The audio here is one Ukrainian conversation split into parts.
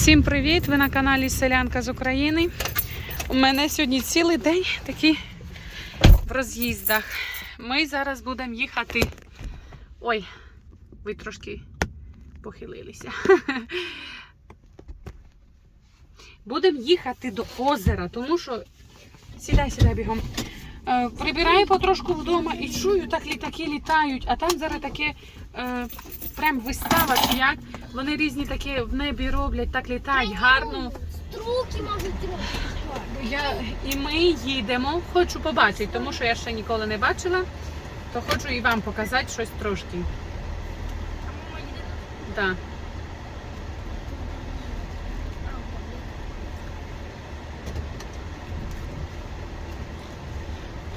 Всім привіт! Ви на каналі Селянка з України. У мене сьогодні цілий день такий в роз'їздах. Ми зараз будемо їхати. Ой, ви трошки похилилися. Будемо їхати до озера, тому що сідай, сідай бігом. Е, Прибираю потрошку вдома і чую, так літаки літають, а там зараз таке е, прям вистава, чи як. Вони різні такі в небі роблять, так літають гарно. Струки можуть. Я, і ми їдемо, хочу побачити, тому що я ще ніколи не бачила, то хочу і вам показати щось трошки. Да.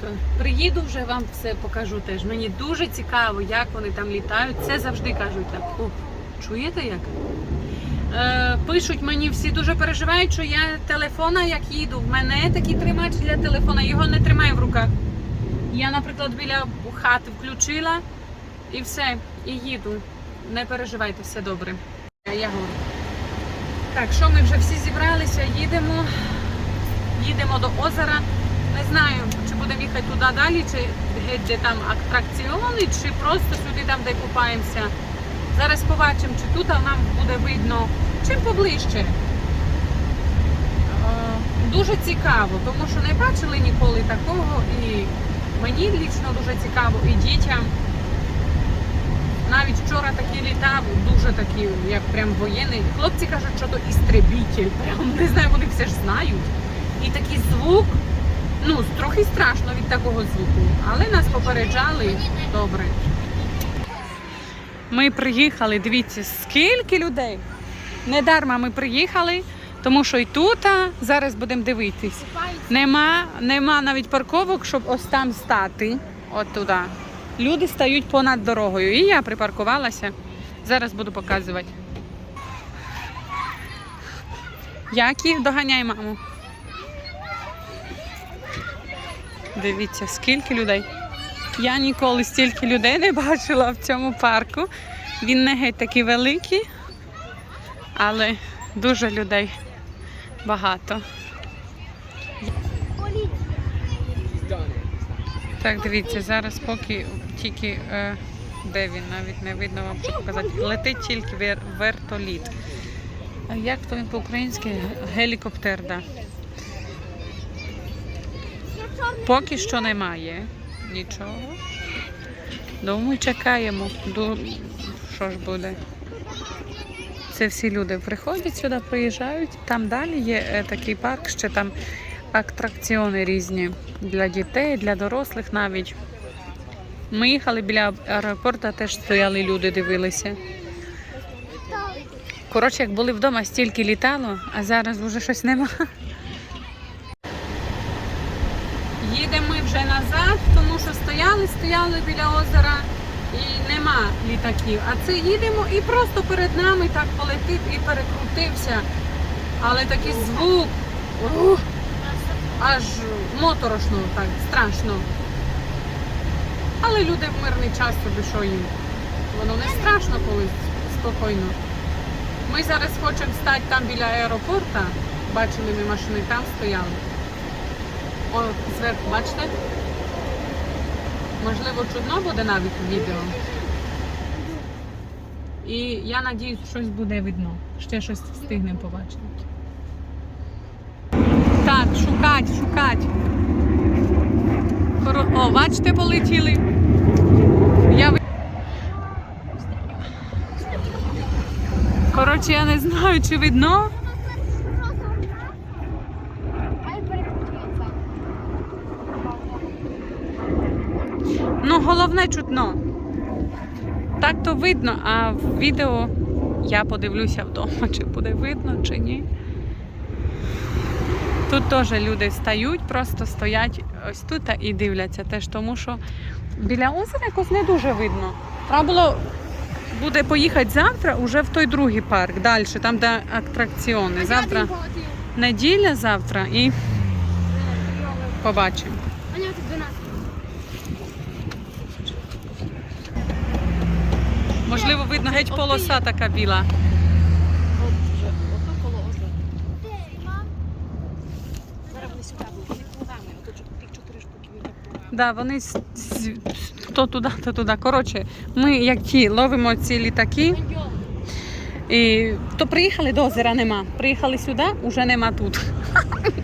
То Приїду вже вам все покажу теж. Мені дуже цікаво, як вони там літають. Це завжди кажуть так. Чуєте як? Е, пишуть мені всі дуже переживають, що я телефона як їду. В мене такий тримач для телефона, його не тримаю в руках. Я, наприклад, біля хати включила і все, і їду. Не переживайте, все добре. Я говорю. Так, що ми вже всі зібралися, їдемо. Їдемо до озера. Не знаю, чи будемо їхати туди далі, чи геть де там атракціони, чи просто сюди там, де купаємося. Зараз побачимо, чи тут нам буде видно, чим поближче. Е, Дуже цікаво, тому що не бачили ніколи такого. І мені лічно дуже цікаво, і дітям. Навіть вчора такий літав, дуже такий, як прям воєнний. Хлопці кажуть, що то істребітель. Прям не знаю, вони все ж знають. І такий звук, ну, трохи страшно від такого звуку, але нас попереджали добре. Ми приїхали, дивіться, скільки людей. Недарма ми приїхали, тому що і тут зараз будемо дивитись. Нема, нема навіть парковок, щоб ось там стати. От туди. Люди стають понад дорогою. І я припаркувалася. Зараз буду показувати. Які? Доганяй маму. Дивіться, скільки людей. Я ніколи стільки людей не бачила в цьому парку. Він не геть такий великий, але дуже людей багато. Так, дивіться, зараз поки тільки е, де він, навіть не видно вам що показати. Летить тільки вер, вертоліт. Як то він по-українськи? Гелікоптер, да. Поки що немає нічого. Думаю, чекаємо. Що ж буде? Це всі люди приходять сюди, приїжджають. Там далі є е, такий парк, ще там атракціони різні для дітей, для дорослих навіть. Ми їхали біля аеропорту, теж стояли люди, дивилися. Коротше, як були вдома, стільки літало, а зараз вже щось нема. Їдемо ми вже назад, тому що стояли, стояли біля озера і нема літаків. А це їдемо і просто перед нами так полетів і перекрутився. Але такий звук, ух, аж моторошно, так, страшно. Але люди в мирний час собі що їм. Воно не страшно, коли спокійно. Ми зараз хочемо стати там біля аеропорта. Бачили ми машини, там стояли. О, зверху, бачите? Можливо, чудно буде навіть відео. І я надіюсь, щось буде видно. Ще щось встигнемо побачити. Так, шукать, шукать. О, бачите, полетіли. Я... Коротше, я не знаю, чи видно. Ну, головне чутно. Так то видно, а в відео я подивлюся вдома, чи буде видно, чи ні. Тут теж люди стають, просто стоять ось тут і дивляться теж, тому що біля озера якось не дуже видно. Треба було буде поїхати завтра уже в той другий парк, далі, там де атракціони. Завтра неділя завтра і побачимо. Можливо, видно, геть полоса така біла. Да, вони то туди, то туди. Коротше, ми як ті ловимо ці літаки. І То приїхали до озера нема. Приїхали сюди, уже нема тут.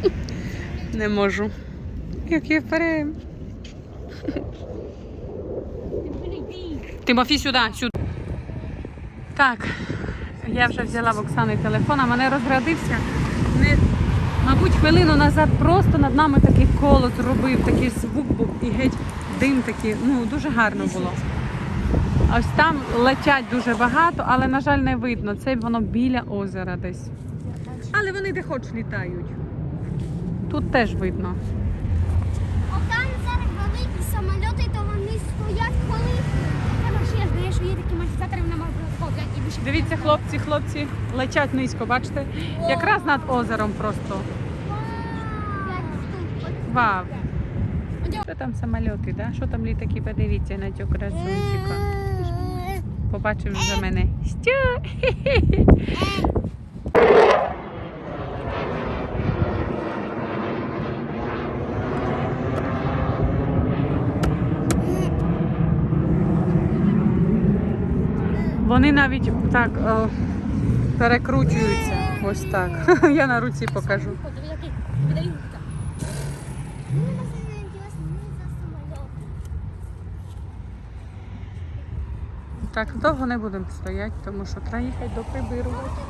Не можу. Як я вперед. Тимофій сюди, сюди. Так, я вже взяла в Оксани телефон, а мене розрядився. Не, мабуть, хвилину назад просто над нами такий коло зробив, такий звук був і геть дим такий. Ну, дуже гарно було. Ось там летять дуже багато, але, на жаль, не видно. Це воно біля озера десь. Але вони де хоч літають. Тут теж видно. Отам зараз великі самольоти, то вони стоять коли. Що є такі маршрутатори, вони можуть розповідати і більше. Дивіться, хлопці, хлопці летять низько, бачите? Якраз над озером просто. Вау. Що там самоліти, да? Що там літаки? Подивіться на цю красунчика. Побачимо за мене. Стю! Вони навіть так о, перекручуються. Ось так. Я на руці покажу. Так довго не будемо стояти, тому що треба їхати до прибирувати.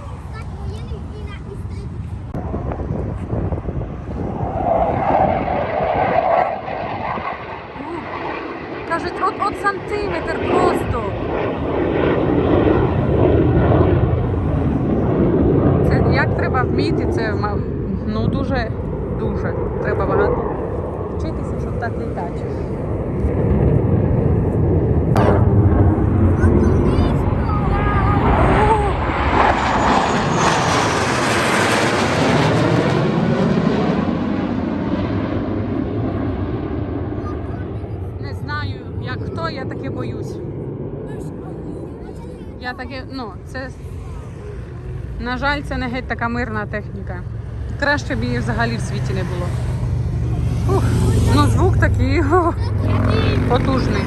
Кажуть, от от сантиметр просто. Це як треба вміти, це ма- ну дуже, дуже треба багато вчитися, щоб так літати. Не знаю, як хто, я таке боюсь. Я таке, ну, це. На жаль, це не геть така мирна техніка. Краще б її взагалі в світі не було. Ух, ну звук такий о, потужний.